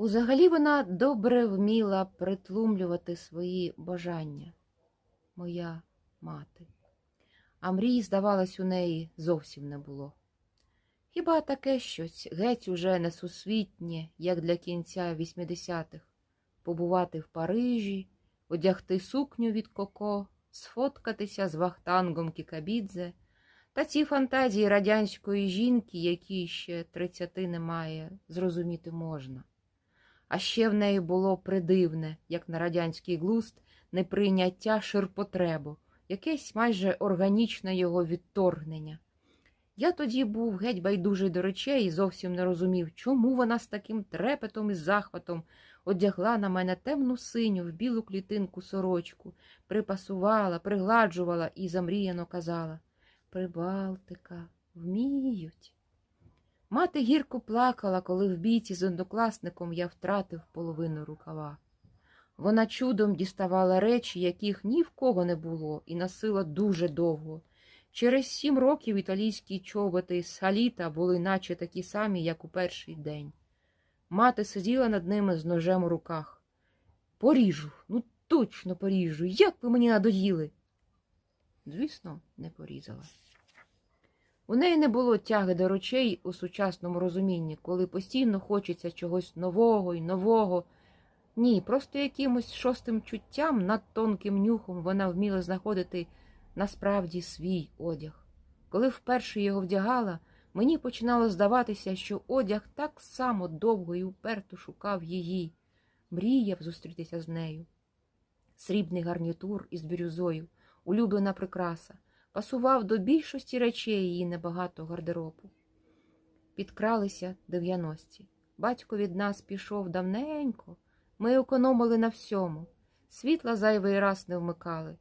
Узагалі вона добре вміла притлумлювати свої бажання, моя мати. А мрій, здавалось, у неї зовсім не було. Хіба таке щось геть уже несусвітнє, як для кінця 80-х, побувати в Парижі, одягти сукню від коко, сфоткатися з Вахтангом Кікабідзе, та ці фантазії радянської жінки, які ще тридцяти немає, зрозуміти можна. А ще в неї було придивне, як на радянський глуст, неприйняття ширпотребу, якесь майже органічне його відторгнення. Я тоді був геть байдужий до речей і зовсім не розумів, чому вона з таким трепетом і захватом одягла на мене темну синю в білу клітинку сорочку, припасувала, пригладжувала і замріяно казала Прибалтика, вміють. Мати гірко плакала, коли в бійці з однокласником я втратив половину рукава. Вона чудом діставала речі, яких ні в кого не було, і носила дуже довго. Через сім років італійські чоботи з саліта були наче такі самі, як у перший день. Мати сиділа над ними з ножем у руках. Поріжу, ну точно поріжу. Як ви мені надоїли? Звісно, не порізала. У неї не було тяги до речей у сучасному розумінні, коли постійно хочеться чогось нового і нового. Ні, просто якимось шостим чуттям над тонким нюхом вона вміла знаходити насправді свій одяг. Коли вперше його вдягала, мені починало здаватися, що одяг так само довго і уперто шукав її, мріяв зустрітися з нею. Срібний гарнітур із бірюзою, улюблена прикраса, пасував до більшості речей її небагато гардеробу. Підкралися дев'яності. Батько від нас пішов давненько. Ми економили на всьому. Світла зайвий раз не вмикали.